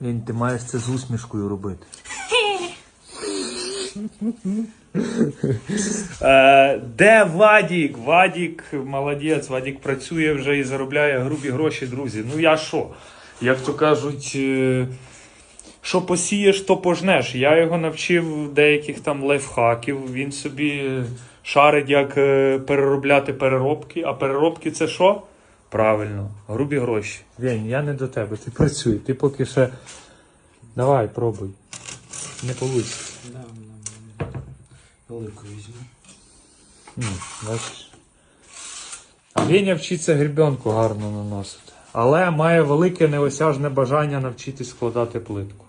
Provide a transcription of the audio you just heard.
Лень, ти маєш це з усмішкою робити. Е, де Вадік? Вадік молодець, Вадік працює вже і заробляє грубі гроші, друзі. Ну я що? Як то кажуть, е, що посієш, то пожнеш. Я його навчив деяких там лайфхаків. Він собі шарить, як е, переробляти переробки. А переробки це що? Правильно, грубі гроші. Вень, я не до тебе, ти працюй. Ти поки ще. Давай, пробуй. Не вийде. Да, да, да. Велику візьму. Ні, бачиш. А Веня вчиться гребенку гарно наносити. Але має велике неосяжне бажання навчитись складати плитку.